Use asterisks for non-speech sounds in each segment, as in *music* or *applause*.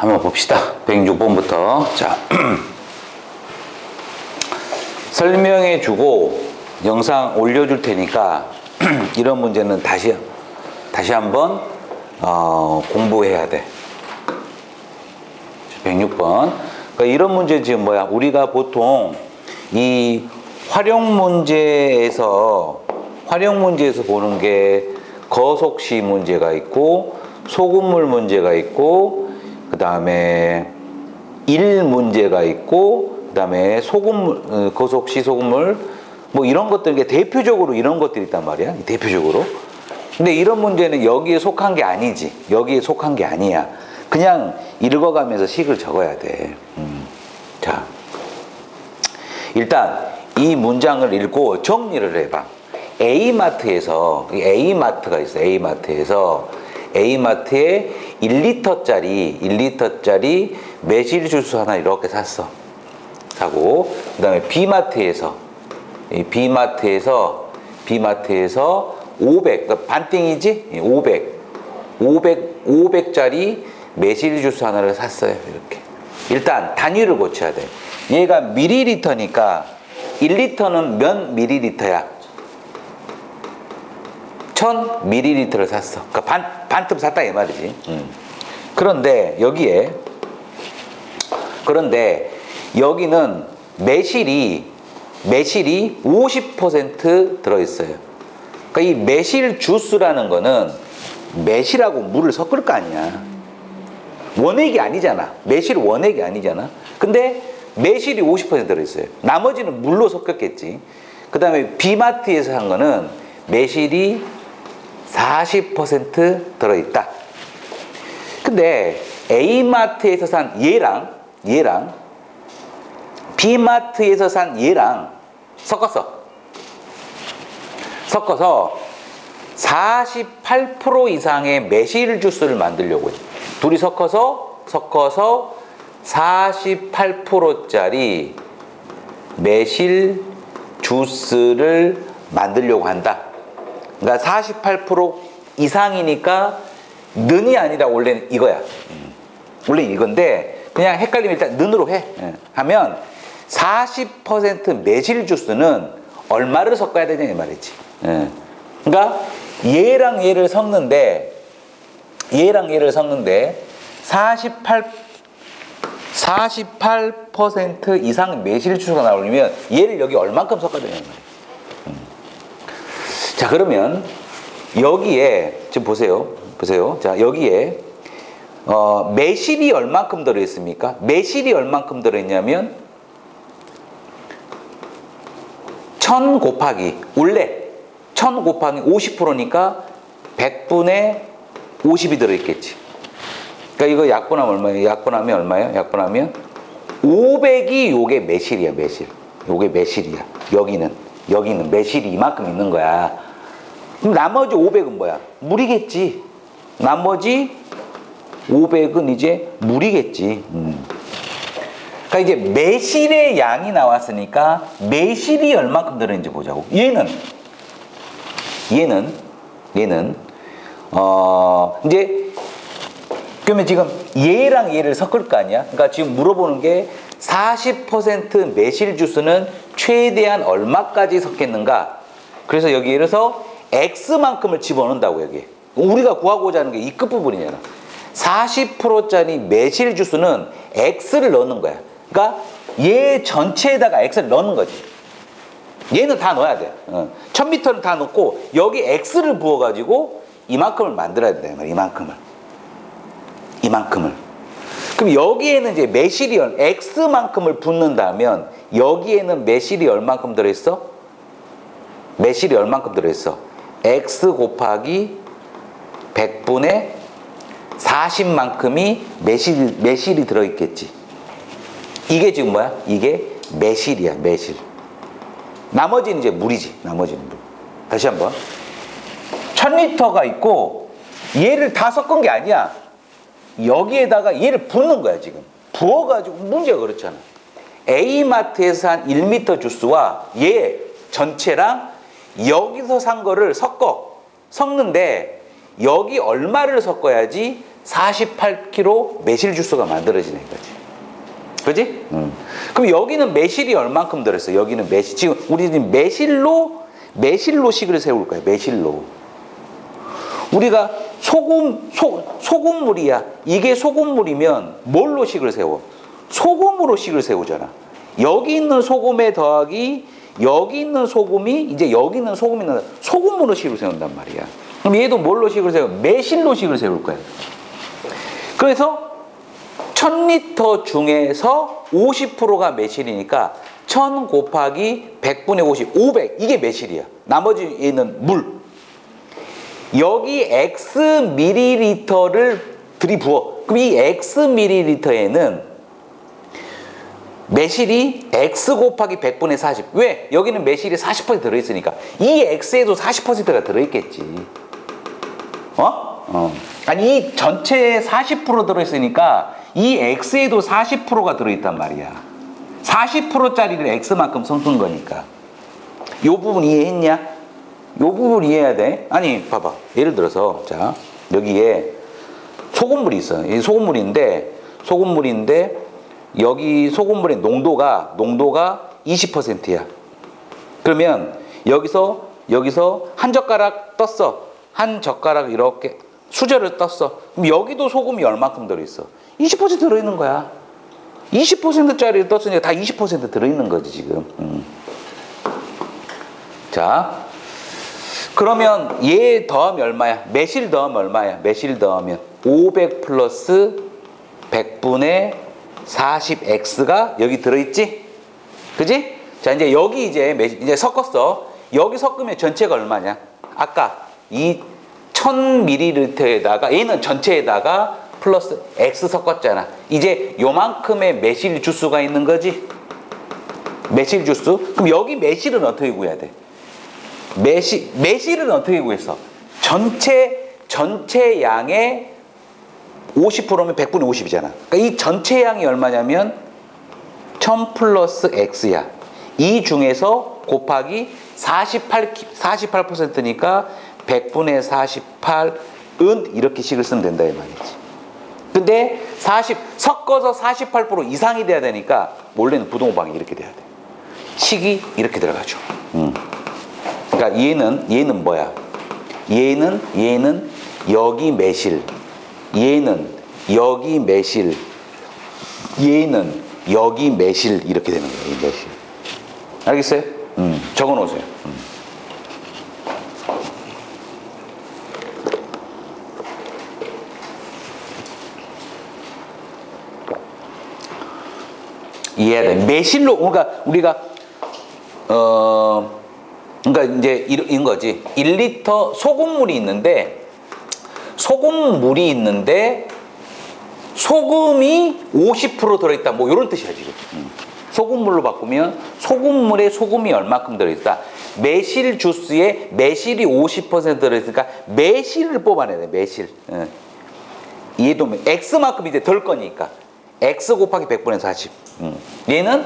한번 봅시다. 106번부터. 자. *clears throat* 설명해 주고 영상 올려줄 테니까 *clears throat* 이런 문제는 다시, 다시 한번 어, 공부해야 돼. 106번. 그러니까 이런 문제 지금 뭐야? 우리가 보통 이 활용 문제에서 활용 문제에서 보는 게 거속시 문제가 있고 소금물 문제가 있고 그 다음에 일 문제가 있고 그 다음에 소금물 어, 거속 시 소금물 뭐 이런 것들 이게 대표적으로 이런 것들이 있단 말이야 대표적으로 근데 이런 문제는 여기에 속한 게 아니지 여기에 속한 게 아니야 그냥 읽어가면서 식을 적어야 돼 음. 자 일단 이 문장을 읽고 정리를 해봐. A마트에서 A마트가 있어. A마트에서 A마트에 1리터짜리 1리터짜리 매실 주스 하나 이렇게 샀어. 사고 그다음에 B마트에서 이 B마트에서 B마트에서 500 그러니까 반띵이지? 500 500 500짜리 매실 주스 하나를 샀어요. 이렇게. 일단 단위를 고쳐야 돼. 얘가 미리리터니까 1리터는 몇 미리리터야? 1000 미리리터를 샀어. 그러니까 반, 반틈 샀다 이 말이지. 음. 그런데 여기에 그런데 여기는 매실이 매실이 50% 들어 있어요. 그러니까 이 매실 주스라는 거는 매실하고 물을 섞을 거 아니야. 원액이 아니잖아. 매실 원액이 아니잖아. 근데 매실이 50% 들어 있어요. 나머지는 물로 섞였겠지. 그 다음에 비마트에서 한 거는 매실이 40% 들어있다. 근데 A마트에서 산 얘랑 얘랑 B마트에서 산 얘랑 섞었어. 섞어서 48% 이상의 매실 주스를 만들려고 해. 둘이 섞어서 섞어서 48%짜리 매실 주스를 만들려고 한다. 그러니까 48% 이상이니까 는이 아니라 원래는 이거야. 음. 원래 이건데 그냥 헷갈리면 일단 는으로 해. 예. 하면 40% 매실 주스는 얼마를 섞어야 되냐 이 말이지. 예. 그러니까 얘랑 얘를 섞는데 얘랑 얘를 섞는데 48 48% 이상 매실 주스가 나오려면 얘를 여기 얼만큼 섞어야 되냐 말이에요. 음. 자 그러면 여기에 지금 보세요. 보세요. 자 여기에 어, 매실이 얼만큼 들어 있습니까? 매실이 얼만큼 들어 있냐면 1000 곱하기 원래 1000 곱하기 50%니까 100분의 50이 들어 있겠지. 그러니까 이거 약분하면 얼마예요? 약분하면 얼마예요? 약분하면 500이 요게 매실이야, 매실. 요게 매실이야. 여기는 여기는 매실이 이만큼 있는 거야. 그럼 나머지 500은 뭐야? 물이겠지. 나머지 500은 이제 물이겠지. 음. 그러니까 이제 매실의 양이 나왔으니까 매실이 얼마큼 들어있는지 보자고. 얘는 얘는 얘는 어 이제 그러면 지금 얘랑 얘를 섞을 거 아니야? 그러니까 지금 물어보는 게 40% 매실 주스는 최대한 얼마까지 섞겠는가? 그래서 여기 예를 들어서 X만큼을 집어넣는다고 여기. 우리가 구하고자 하는 게 이 끝부분이잖아. 40%짜리 매실 주스는 X를 넣는 거야. 그러니까 얘 전체에다가 X를 넣는 거지. 얘는 다 넣어야 돼. 어. 1000m는 다 넣고 여기 X를 부어가지고 이만큼을 만들어야 된다. 이만큼을. 이만큼을. 그럼 여기에는 이제 매실이 얼- X만큼을 붓는다면 여기에는 매실이 얼만큼 들어있어? 매실이 얼만큼 들어있어? X 곱하기 100분의 40만큼이 매실, 매실이 들어있겠지. 이게 지금 뭐야? 이게 매실이야, 매실. 나머지는 이제 물이지, 나머지는 물. 다시 한 번. 1000리터가 있고 얘를 다 섞은 게 아니야. 여기에다가 얘를 붓는 거야, 지금. 부어가지고 문제가 그렇잖아. A마트에서 산 1리터 주스와 얘 전체랑 여기서 산 거를 섞어. 섞는데 여기 얼마를 섞어야지 48kg 매실 주스가 만들어지는 거지. 그지? 음. 그럼 여기는 매실이 얼만큼 들었어? 여기는 매실. 지금 우리는 매실로, 매실로 식을 세울 거야. 매실로. 우리가 소금, 소, 소금물이야. 이게 소금물이면 뭘로 식을 세워? 소금으로 식을 세우잖아. 여기 있는 소금에 더하기 여기 있는 소금이 이제 여기 있는 소금이 있는 소금으로 식을 세운단 말이야. 그럼 얘도 뭘로 식을 세워? 매실로 식을 세울 거야. 그래서 1000리터 중에서 50%가 매실이니까 1000 곱하기 100분의 50, 500 이게 매실이야. 나머지 있는 물. 여기 X 미리리터를 들이부어. 그럼 이 X 미리리터에는 매실이 X 곱하기 100분의 40. 왜? 여기는 매실이 40% 들어있으니까. 이 X에도 40%가 들어있겠지. 어? 어. 아니, 이 전체에 40% 들어있으니까 이 X에도 40%가 들어있단 말이야. 40%짜리를 X만큼 섞은 거니까. 요 부분 이해했냐? 요 부분 이해해야 돼. 아니, 봐봐. 예를 들어서, 자, 여기에 소금물이 있어. 이 소금물인데, 소금물인데, 여기 소금물의 농도가, 농도가 20%야. 그러면 여기서, 여기서 한 젓가락 떴어. 한 젓가락 이렇게 수저를 떴어. 그럼 여기도 소금이 얼마큼 들어 있어? 20% 들어 있는 거야. 20%짜리 떴으니까 다 20% 들어 있는 거지, 지금. 음. 자, 그러면 얘 더하면 얼마야? 매실 더하면 얼마야? 매실 더하면 500 플러스 100분의 40x가 여기 들어있지? 그지? 자, 이제 여기 이제 매, 이제 섞었어. 여기 섞으면 전체가 얼마냐? 아까 이 1000ml에다가 얘는 전체에다가 플러스 x 섞었잖아. 이제 요만큼의 매실 주스가 있는 거지? 매실 주스? 그럼 여기 매실은 어떻게 구해야 돼? 매실, 매실은 어떻게 구했어? 전체, 전체 양의 50%면 100분의 50이잖아. 그러니까 이 전체 양이 얼마냐면 1000 플러스 x야. 이 중에서 곱하기 48, 48%니까 100분의 48은 이렇게 식을 쓰면 된다 이 말이지. 근데 40, 섞어서 48% 이상이 돼야 되니까 원래는 부동호방이 이렇게 돼야 돼. 식이 이렇게 들어가죠. 음. 그러니까 얘는 얘는 뭐야? 얘는 얘는 여기 매실, 얘는 여기 매실, 얘는 여기 매실 이렇게 되는 거예요. 이 매실. 알겠어요? 음, 적어 놓으세요. 음. 이해해야 돼. 매실로 그러니까 우리가 어 그러니까 이제 이런 거지. 1리터 소금물이 있는데 소금물이 있는데 소금이 50% 들어있다. 뭐 이런 뜻이야 지금. 음. 소금물로 바꾸면 소금물에 소금이 얼마큼 들어있다. 매실 주스에 매실이 50% 들어있으니까 매실을 뽑아내야 돼. 매실. 예. 이해도면 x만큼 이제 덜 거니까 x 곱하기 100분의 40. 음. 얘는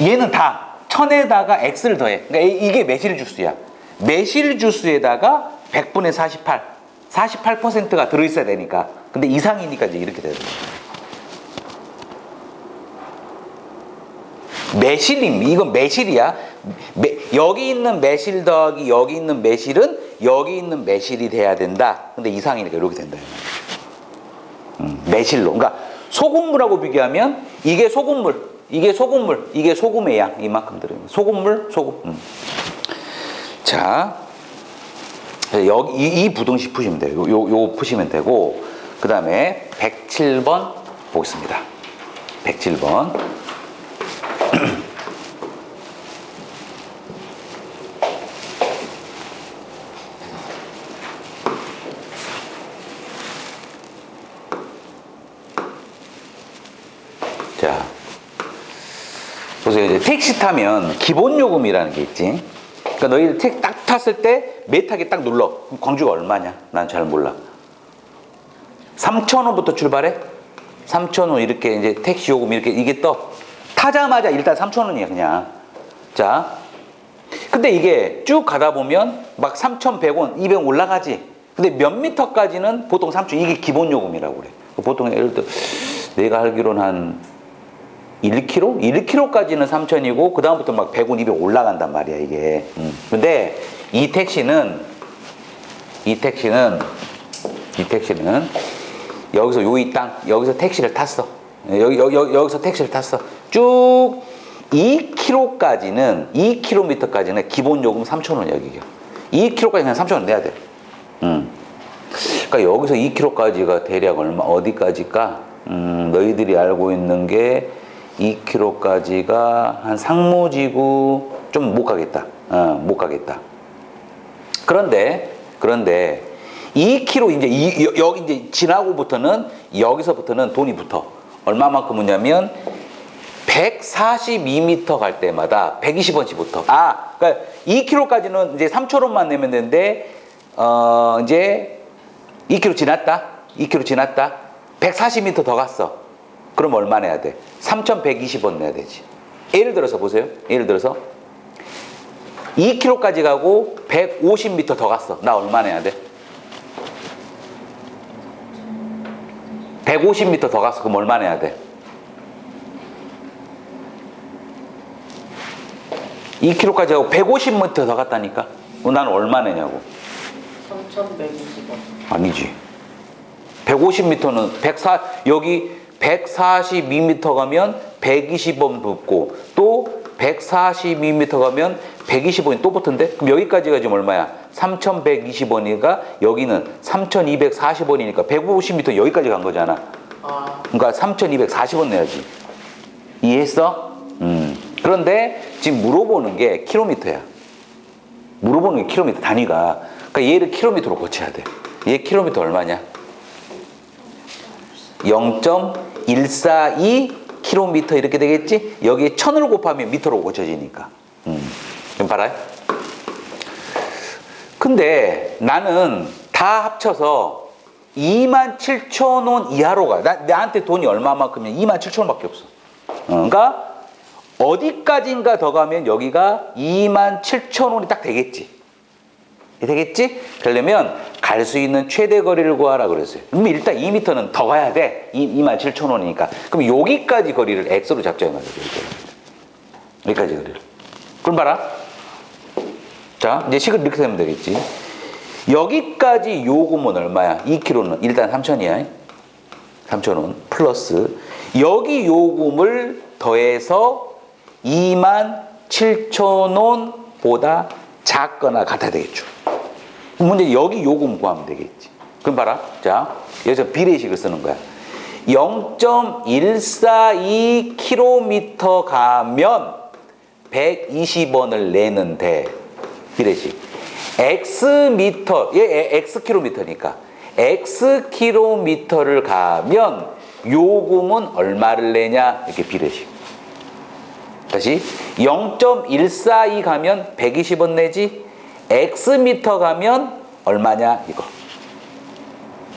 얘는 다 천에다가 x를 더해. 그러니까 이- 이게 매실 주스야. 매실 주스에다가 100분의 48. 48%가 들어있어야 되니까. 근데 이상이니까 이제 이렇게 되는 거야. 매실임 이건 매실이야. 매- 여기 있는 매실 더하기 여기 있는 매실은 여기 있는 매실이 돼야 된다. 근데 이상이니까 이렇게 된다. 음, 매실로. 그러니까 소금물하고 비교하면 이게 소금물, 이게 소금물, 이게 소금의 양 이만큼 들어요. 소금물, 소금. 음. 자, 여기 이, 이 부등식 푸시면 돼요. 요, 요, 요 푸시면 되고 그 다음에 107번 보겠습니다. 107번. *clears throat* 자, 보세요. 이제 택시 타면 기본 요금이라는 게 있지. 그러니까 너희들 택 딱 탔을 때 매타기 딱 눌러. 광주가 얼마냐? 난 잘 몰라. 3,000원부터 출발해? 3,000원 이렇게 이제 택시 요금 이렇게 이게 떠. 타자마자 일단 3,000원이야, 그냥. 자. 근데 이게 쭉 가다 보면 막 3,100원, 200원 올라가지. 근데 몇 미터까지는 보통 3천 이게 기본 요금이라고 그래. 보통 예를 들어 내가 알기로는 한 1km? 1km까지는 3천이고 그 다음부터 막 100원, 200 올라간단 말이야 이게. 음. 근데 이 택시는 이 택시는 이 택시는 여기서 요이 땅 여기서 택시를 탔어. 여기 여기 여기- 여기서 택시를 tas어. 쭉 2km까지는 2km까지는 기본 요금 3,000원 여기요. 2km까지 그냥 3,000원 내야 돼. 음. 그러니까 여기서 2km까지가 대략 얼마 어디까지일까? 음, 너희들이 알고 있는 게 2km까지가 한 상무지구 좀 못 가겠다. 어, 못 가겠다. 그런데 그런데 2km 이제 이, 여- 여기 이제 지나고부터는 여기서부터는 돈이 붙어. 얼마만큼 붙냐면 142m 갈 때마다 120원씩 붙어. 아, 그러니까 2km까지는 이제 3,000원만 내면 되는데 어 이제 2km 지났다. 2km 지났다. 140m 더 갔어. 그럼 얼마 내야 돼? 3,120원 내야 되지. 예를 들어서 보세요. 예를 들어서 2km까지 가고 150m 더 갔어. 나 얼마 내야 돼? 150m 더 갔어. 그럼 얼마 내야 돼? 2km까지 가고 150m 더 갔다니까? 그럼 나는 얼마 내냐고? 3,120원. 아니지. 150m는 104 여기 142m 가면 120원 붙고 또 142m 가면 120원이 또 붙은데 그럼 여기까지가 지금 얼마야? 3,120원이니까 여기는 3,240원이니까 150m 여기까지 간 거잖아. 아, 그러니까 3,240원 내야지. 이해했어? 음. 그런데 지금 물어보는 게 킬로미터야. 물어보는 게 킬로미터 단위가. 그러니까 얘를 킬로미터로 고쳐야 돼. 얘 킬로미터 얼마냐? 0.142 킬로미터 이렇게 되겠지? 여기에 천을 곱하면 미터로 고쳐지니까. 음. 좀 봐라. 근데 나는 다 합쳐서 2만 7천 원 이하로 가. 나, 나한테 돈이 얼마만큼이냐? 2만 7천 원밖에 없어. 어, 그러니까 어디까지인가 더 가면 여기가 2만 7천 원이 딱 되겠지. 되겠지? 그러려면 갈 수 있는 최대 거리를 구하라 그랬어요. 그럼 일단 2m는 더 가야 돼. 2, 2만 7천 원이니까. 그럼 여기까지 거리를 X로 잡자 이 말이죠. 여기까지 거리를. 그럼 봐라. 자, 이제 식을 이렇게 되면 되겠지. 여기까지 요금은 얼마야? 2kg는 일단 3천이야. 3천 원 플러스 여기 요금을 더해서 2만 7천 원보다 작거나 같아야 되겠죠. 문제 여기 요금 구하면 되겠지. 그럼 봐라. 자, 여기서 비례식을 쓰는 거야. 0.142km 가면 120원을 내는데 비례식. X미터, 얘 X킬로미터니까. X킬로미터를 가면 요금은 얼마를 내냐? 이렇게 비례식. 다시 0.142 가면 120원 내지 X미터 가면 얼마냐 이거.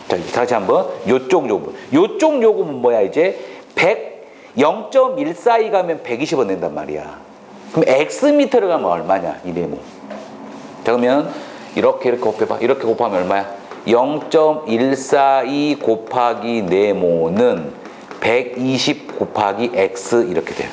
자, 다시 한번 요쪽 요금. 요쪽 요금은 뭐야 이제 100 0.142 가면 120원 낸단 말이야. 그럼 X미터를 가면 얼마냐 이 네모. 자 그러면 이렇게 이렇게 곱해봐. 이렇게 곱하면 얼마야? 0.142 곱하기 네모는 120 곱하기 X 이렇게 돼요.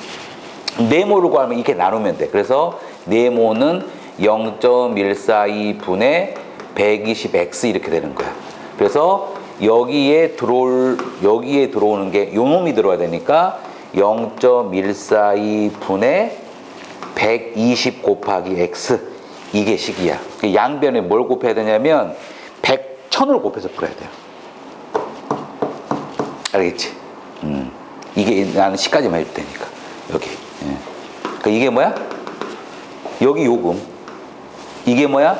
네모를 구하면 이렇게 나누면 돼. 그래서 네모는 0.142분의 120x 이렇게 되는 거야. 그래서 여기에 들어올 여기에 들어오는 게 요놈이 들어와야 되니까 0.142분의 120 곱하기 x 이게 식이야. 그 양변에 뭘 곱해야 되냐면 100 1000을 곱해서 풀어야 돼요. 알겠지? 음. 이게 나는 시까지만 해도 되니까 여기. 예. 그러니까 이게 뭐야? 여기 요금. 이게 뭐야?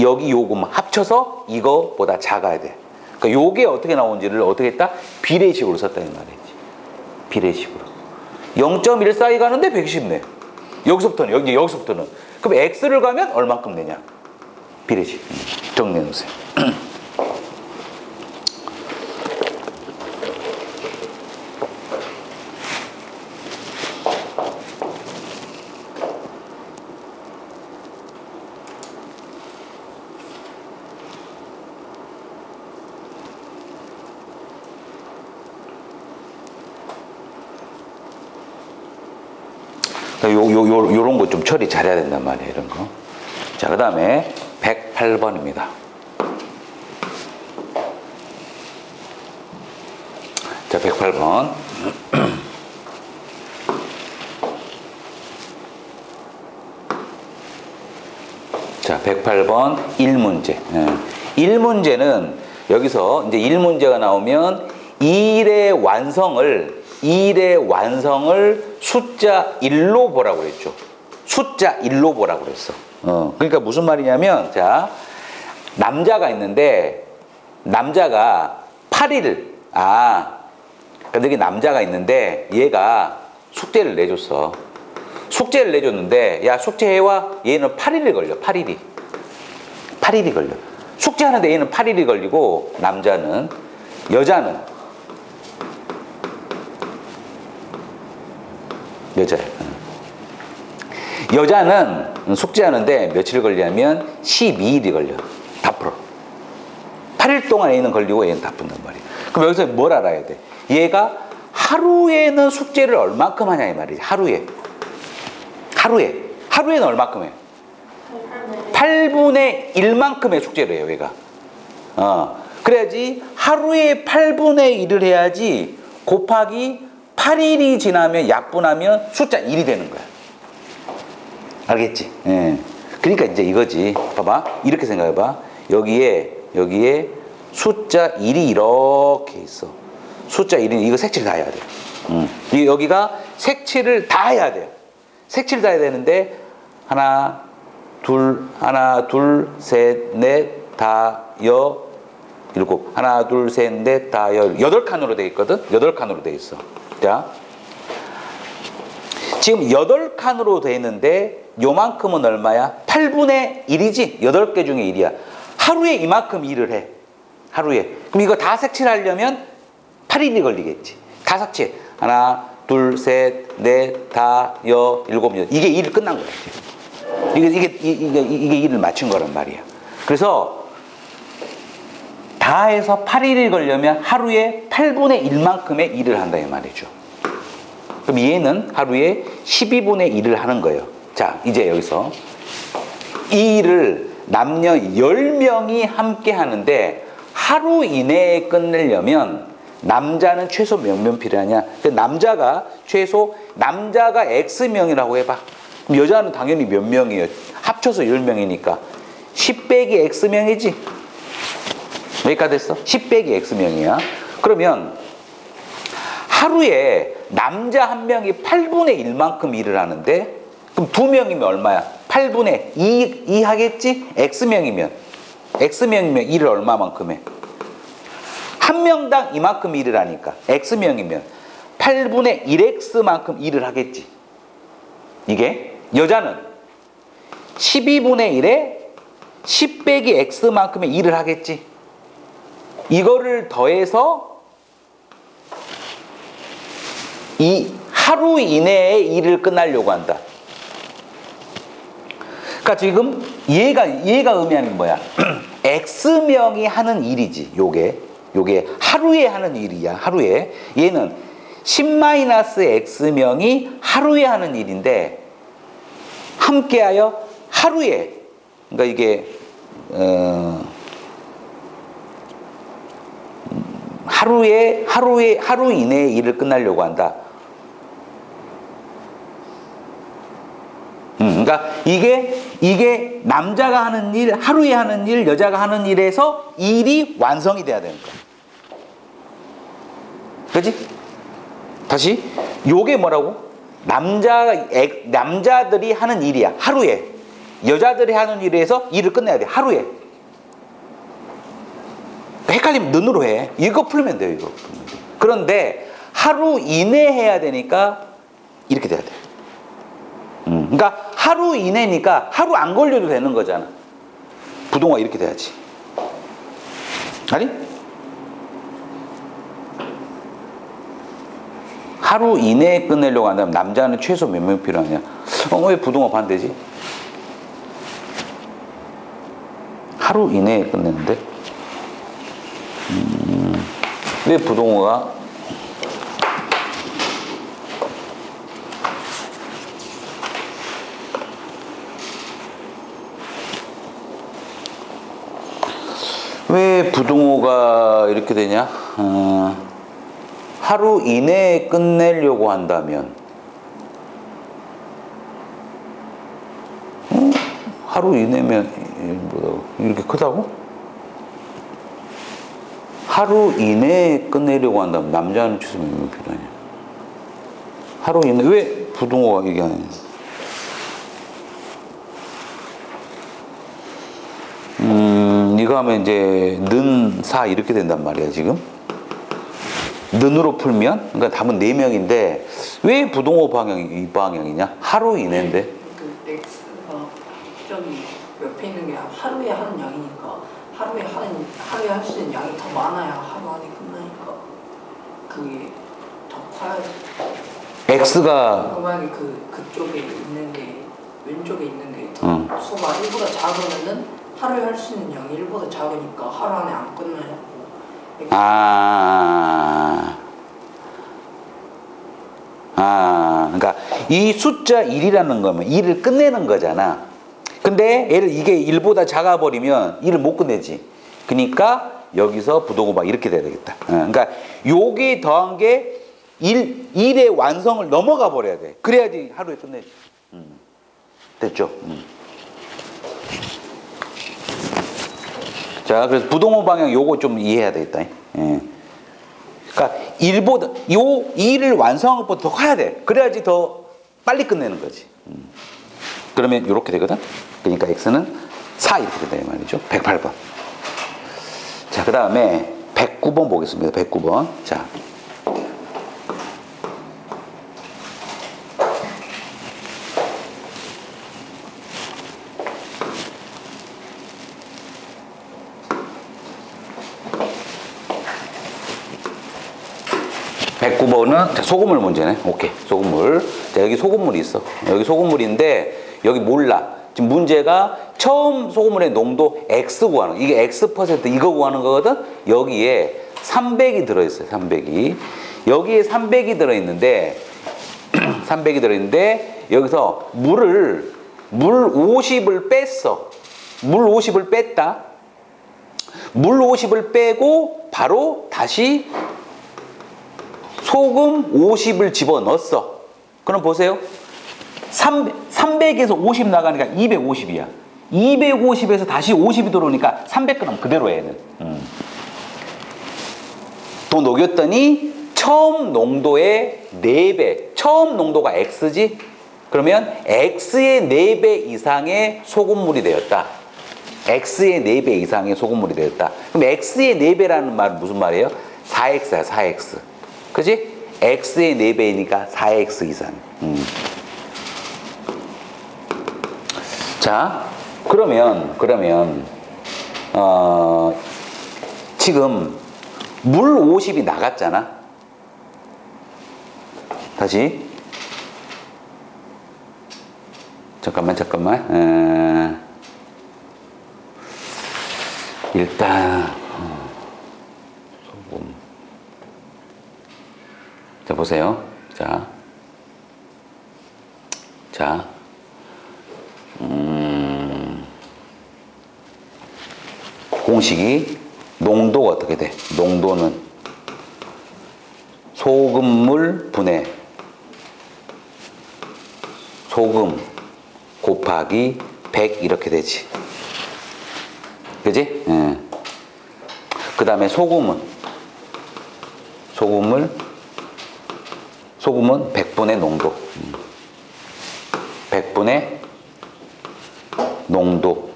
여기 요금 합쳐서 이거보다 작아야 돼. 그러니까 요게 어떻게 나온지를 어떻게 했다? 비례식으로 썼다는 말이지. 비례식으로. 0.142 가는데 120 내. 여기서부터는 여기 여기서부터는. 그럼 x를 가면 얼마큼 내냐? 비례식. 음. 정리해 놓으세요. 요, *clears throat* 요, 요, 요런 거 좀 처리 잘해야 된단 말이에요, 이런 거. 자, 그 다음에 108번입니다. 자, 108번. *clears throat* 자, 108번 1문제. 예. 1문제는 여기서 이제 1문제가 나오면 2일의 완성을 2일의 완성을 숫자 1로 보라고 그랬죠. 숫자 1로 보라고 그랬어. 어. 그러니까 무슨 말이냐면 자, 남자가 있는데 남자가 8일 아, 근데 여기 남자가 있는데 얘가 숙제를 내줬어. 숙제를 내줬는데 야 숙제 해와 얘는 8일이 걸려 8일이 8일이 걸려 숙제하는데 얘는 8일이 걸리고 남자는 여자는 여자야 응. 여자는 숙제하는데 며칠 걸리냐면 12일이 걸려. 다 풀어. 8일 동안 얘는 걸리고 얘는 다 푼단 말이야. 그럼 여기서 뭘 알아야 돼? 얘가 하루에는 숙제를 얼마큼 하냐 이 말이지. 하루에. 하루에. 하루에는 얼마큼 해? 8분의 1만큼의 숙제를 해요 얘가. 어. 그래야지 하루에 8분의 1을 해야지 곱하기 8일이 지나면 약분하면 숫자 1이 되는 거야 알겠지? 예. 그러니까 이제 이거지. 봐봐. 이렇게 생각해봐. 여기에 여기에 숫자 1이 이렇게 있어. 숫자 1이 이거 색칠 다 해야 돼. 음. 이 여기가 색칠을 다 해야 돼요. 색칠 다 해야 되는데 하나 둘 하나 둘 셋 넷 다 여 일곱. 하나 둘 셋 넷 다 여. 여덟 칸으로 돼 있거든? 여덟 칸으로 돼 있어. 자. 지금 여덟 칸으로 돼 있는데 요만큼은 얼마야 8분의 1이지 여덟 개 중에 1이야 하루에 이만큼 일을 해 하루에 그럼 이거 다 색칠하려면 8일이 걸리겠지 다 색칠 하나 둘, 셋, 넷, 다, 여, 일곱, 여덟. 이게 일 끝난 거야. 이게, 이게, 이게, 이게 일을 맞춘 거란 말이야. 그래서 다 해서 8일이 걸려면 하루에 8분의 1만큼의 일을 한다, 이 말이죠. 그럼 얘는 하루에 12분의 1을 하는 거예요. 자, 이제 여기서 이 일을 남녀 10명이 함께 하는데 하루 이내에 끝내려면 남자는 최소 몇 명 필요하냐? 남자가 최소 남자가 X명이라고 해봐. 여자는 당연히 몇 명이에요? 합쳐서 10명이니까 10 빼기 X명이지. 여기까지 됐어? 10 빼기 X명이야. 그러면 하루에 남자 한 명이 8분의 1만큼 일을 하는데 그럼 두 명이면 얼마야? 8분의 2, 2 하겠지? X명이면 X명이면 일을 얼마만큼 해? 한 명당 이만큼 일을 하니까 X명이면 8분의 1X만큼 일을 하겠지. 이게 여자는 12분의 1에 10 빼기 X만큼의 일을 하겠지. 이거를 더해서 이 하루 이내에 일을 끝나려고 한다. 그러니까 지금 얘가 얘가 의미하는 게 뭐야? *clears throat* X명이 하는 일이지. 요게 요게 하루에 하는 일이야. 하루에 얘는 10-X명이 하루에 하는 일인데 함께하여 하루에 그러니까 이게 어, 하루에 하루에 하루 이내에 일을 끝나려고 한다. 음, 그러니까 이게 이게 남자가 하는 일, 하루에 하는 일, 여자가 하는 일에서 일이 완성이 돼야 되는 거야. 그지? 다시 요게 뭐라고? 남자 애, 남자들이 하는 일이야. 하루에. 여자들이 하는 일에서 일을 끝내야 돼. 하루에. 헷갈리면 눈으로 해. 이거 풀면 돼요, 이거. 그런데 하루 이내 해야 되니까 이렇게 돼야 돼. 음, 그러니까 하루 이내니까 하루 안 걸려도 되는 거잖아. 부동화 이렇게 돼야지. 아니? 하루 이내에 끝내려고 한다면 남자는 최소 몇 명 필요하냐? 어, 왜 부동화 반대지? 하루 이내에 끝내는데? 음, 왜 부동화가 부동호가 이렇게 되냐? 어, 하루 이내에 끝내려고 한다면 어? 하루 이내면? 이렇게 크다고? 하루 이내에 끝내려고 한다면 남자는 최소 몇명 필요하냐? 하루 이내 왜 부동호가 얘기하냐? 음, 이거 하면 이제 는, 사 이렇게 된단 말이야, 지금. 는으로 풀면, 그러니까 답은 네명인데왜 부동호 방향이 이 방향이냐? 하루 이내인데. 그 X가 저기 옆에 있는 게 하루에 하는 양이니까 하루에 하는 하루에 할 수 있는 양이 더 많아야 하루 안에 끝나니까 그게 더 커야 X가, 만약에 그 그쪽에 있는 게 왼쪽에 있는 게더 응. 수가 1보다 작으면은 하루에 할 수 있는 양이 1보다 작으니까 하루 안에 안 끝나냐고 아, 아, 그러니까 이 숫자 1이라는 거면 1을 끝내는 거잖아. 근데 얘를 이게 1보다 작아 버리면 1을 못 끝내지. 그러니까 여기서 부도고막 이렇게 돼야 되겠다. 어, 그러니까 요게 더한 게 1, 1의 완성을 넘어가 버려야 돼. 그래야지 하루에 끝내지. 음. 됐죠? 음. 자, 그래서 부동호 방향 요거 좀 이해해야 되겠다. 예. 그러니까 1보다 요 2를 완성한 것보다 더 커야 돼. 그래야지 더 빨리 끝내는 거지. 음. 그러면 이렇게 되거든. 그러니까 x는 4 이렇게 된다 이 말이죠. 108번. 자, 그다음에 109번 보겠습니다. 109번. 자. 백구번은 자, 소금물 문제네. 오케이. 소금물. 자, 여기 소금물이 있어. 여기 소금물인데 여기 몰라. 지금 문제가 처음 소금물의 농도 X 구하는 거. 이게 X 퍼센트 이거 구하는 거거든. 여기에 300이 들어 있어요. 300이. 여기에 300이 들어 있는데 300이 *clears throat* 들어 있는데 여기서 물을 물 50을 뺐어. 물 50을 뺐다. 물 50을 빼고 바로 다시 소금 50을 집어 넣었어. 그럼 보세요. 300, 300 에서 50 나가니까 250이야. 250에서 다시 50이 들어오니까 300g 그대로 해, 얘는. 음. 또 녹였더니 처음 농도의 4배. 처음 농도가 X지? 그러면 X의 4배 이상의 소금물이 되었다. X의 4배 이상의 소금물이 되었다. 그럼 X의 4배라는 말은 무슨 말이에요? 4X야, 4X. 그지? X의 4배이니까 4X 이상. 음. 자, 그러면, 그러면, 어, 지금 물 50이 나갔잖아. 다시. 잠깐만, 잠깐만. 어, 일단, 어, 소금. 자, 보세요. 자. 자. 음. 공식이 농도가 어떻게 돼? 농도는 소금물 분해 소금 곱하기 100 이렇게 되지. 그지? 예. 그 다음에 소금은 소금을 소금은 100분의 농도. 100분의 농도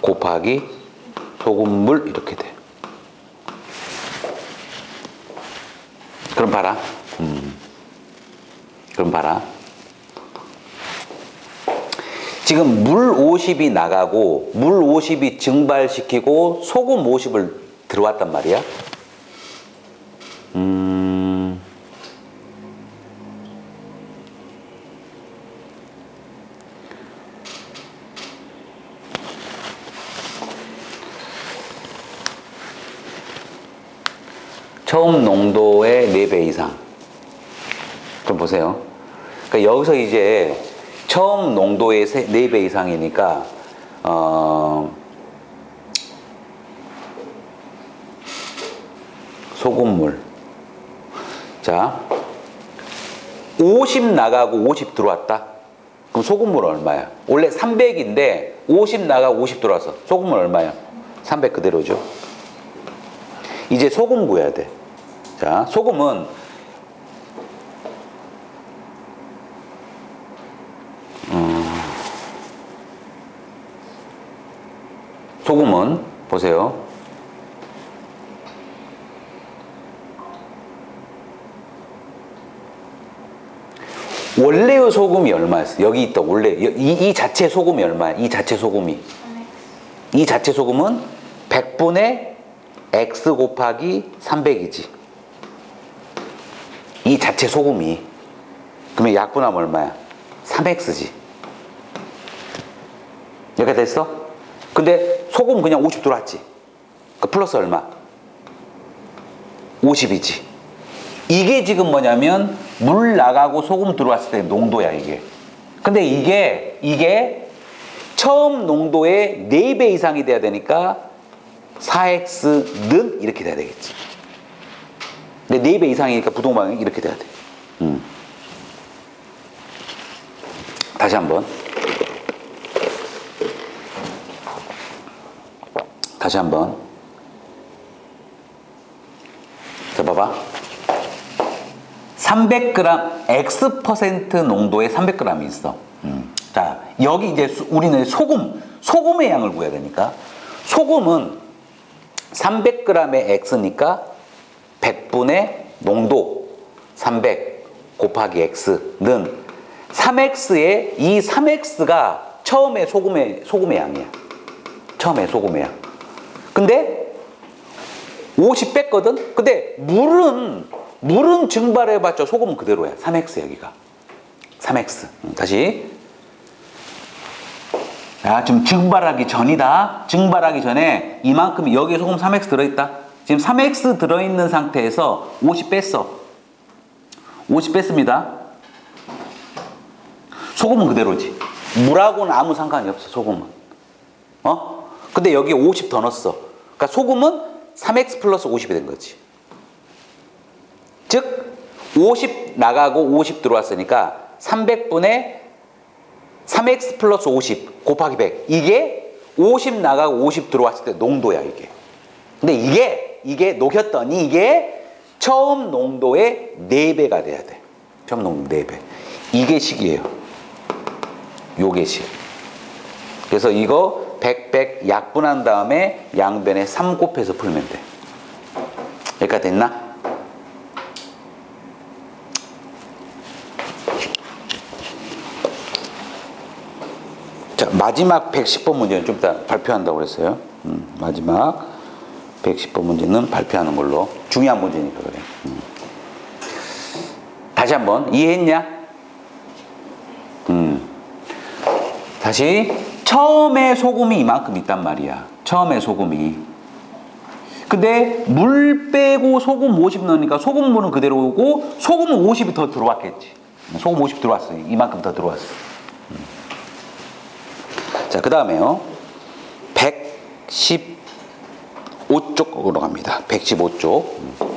곱하기 소금물 이렇게 돼. 그럼 봐라. 음. 그럼 봐라. 지금 물 50이 나가고 물 50이 증발시키고 소금 50을 들어왔단 말이야. 음. 처음 농도의 4배 이상. 좀 보세요. 그러니까 여기서 이제 처음 농도의 4배 이상이니까, 어, 소금물. 자, 50 나가고 50 들어왔다. 그럼 소금물 얼마야? 원래 300인데 50 나가고 50 들어왔어. 소금물 얼마야? 300 그대로죠. 이제 소금 구해야 돼. 자, 소금은 소금은 보세요. 원래의 소금이 얼마였어? 여기 있다 원래 이, 이 자체 소금이 얼마야? 이 자체 소금이 이 자체 소금은 100분의 x 곱하기 300이지. 이 자체 소금이 그러면 약분하면 얼마야? 3x지. 이렇게 됐어? 근데 소금 그냥 50 들어왔지. 그 플러스 얼마? 50이지. 이게 지금 뭐냐면 물 나가고 소금 들어왔을 때 농도야 이게. 근데 이게 이게 처음 농도의 4배 이상이 돼야 되니까 4x는 이렇게 돼야 되겠지. 근데 4배 이상이니까 부동방이 이렇게 돼야 돼. 음. 다시 한번. 다시 한번. 자, 봐봐. 300g, X% 농도의 300g이 있어. 음. 자, 여기 이제 수- 우리는 소금, 소금의 양을 구해야 되니까. 소금은 300g의 X니까 100분의 농도 300 곱하기 X는 3X의 이 3X가 처음에 소금의, 소금의 양이야. 처음에 소금의 양. 근데 50 뺐거든? 근데 물은, 물은 증발해봤자 소금은 그대로야. 3X 여기가. 3X. 음, 다시. 야, 지금 증발하기 전이다. 증발하기 전에 이만큼 여기에 소금 3X 들어있다. 지금 3X 들어있는 상태에서 50 뺐어. 50 뺐습니다. 소금은 그대로지. 물하고는 아무 상관이 없어, 소금은. 어? 근데 여기 50 더 넣었어. 그러니까 소금은 3x 플러스 50이 된 거지. 즉, 50 나가고 50 들어왔으니까 300분의 3x 플러스 50 곱하기 100. 이게 50 나가고 50 들어왔을 때 농도야, 이게. 근데 이게, 이게 녹였더니 이게 처음 농도의 4배가 돼야 돼. 처음 농도 4배. 이게 식이에요. 요게 식. 그래서 이거 100, 100 약분한 다음에 양변에 3 곱해서 풀면 돼. 여기까지 됐나? 자, 마지막 110번 문제는 좀 이따 발표한다고 그랬어요. 음, 마지막 110번 문제는 발표하는 걸로. 중요한 문제니까 그래. 음. 다시 한번 이해했냐? 음. 다시 처음에 소금이 이만큼 있단 말이야. 처음에 소금이. 근데 물 빼고 소금 50 넣으니까 소금물은 그대로고 소금은 50이 더 들어왔겠지. 소금 50 들어왔어. 이만큼 더 들어왔어. 음. 자, 그 다음에요. 115쪽으로 갑니다. 115쪽.